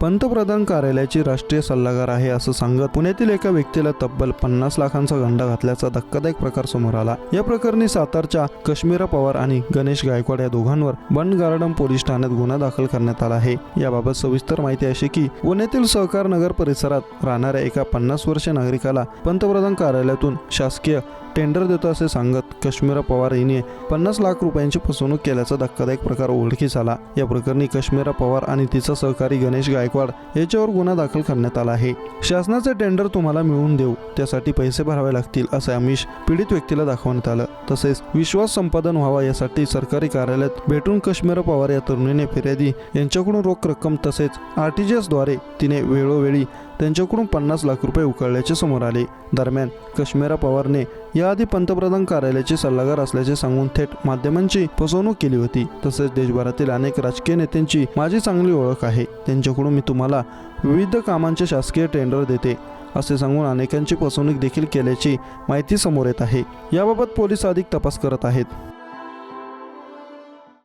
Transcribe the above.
पंतप्रधान कार्यालयाची राष्ट्रीय सल्लागार आहे असं सांगत पुण्यातील एका व्यक्तीला तब्बल पन्नास लाखांचा गंडा घातल्याचा धक्कादायक प्रकार समोर आला. या प्रकरणी सातारच्या कश्मीरा पवार आणि गणेश गायकवाड या दोघांवर बंड गार्डन पोलीस ठाण्यात गुन्हा दाखल करण्यात आला आहे. याबाबत सविस्तर माहिती अशी की पुण्यातील सहकार नगर परिसरात राहणाऱ्या एका पन्नास वर्षीय नागरिकाला पंतप्रधान कार्यालयातून शासकीय टेंडर देतो असे सांगत कश्मीरा पवार हिने पन्नास लाख रुपयांची फसवणूक केल्याचा धक्कादायक प्रकार उघडकीस आला या प्रकरणी कश्मीरा पवार आणि तिचा सहकारी गणेश गायकवाड याच्यावर गुन्हा दाखल करण्यात आला आहे. शासनाचे टेंडर तुम्हाला मिळवून देऊ त्यासाठी पैसे भरावे लागतील असे आमिष पीडित व्यक्तीला दाखवण्यात आलं. तसेच विश्वास संपादन व्हावा यासाठी सरकारी कार्यालयात भेटून कश्मीरा पवार या तरुणीने फिर्यादी यांच्याकडून रोख रक्कम तसेच आर टी जी एसद्वारे तिने वेळोवेळी त्यांच्याकडून पन्नास लाख रुपये उकळल्याचे समोर आले. दरम्यान कश्मीरा पवारने या याआधी पंतप्रधान कार्यालयाचे सल्लागार असल्याचे सांगून थेट माध्यमांची फसवणूक केली होती. तसेच देशभरातील अनेक राजकीय नेत्यांची माझी चांगली ओळख आहे. त्यांच्याकडून मी तुम्हाला विविध कामांचे शासकीय टेंडर देते असे सांगून अनेकांची फसवणूक देखील केल्याची माहिती समोर येत आहे. याबाबत पोलीस अधिक तपास करत आहेत.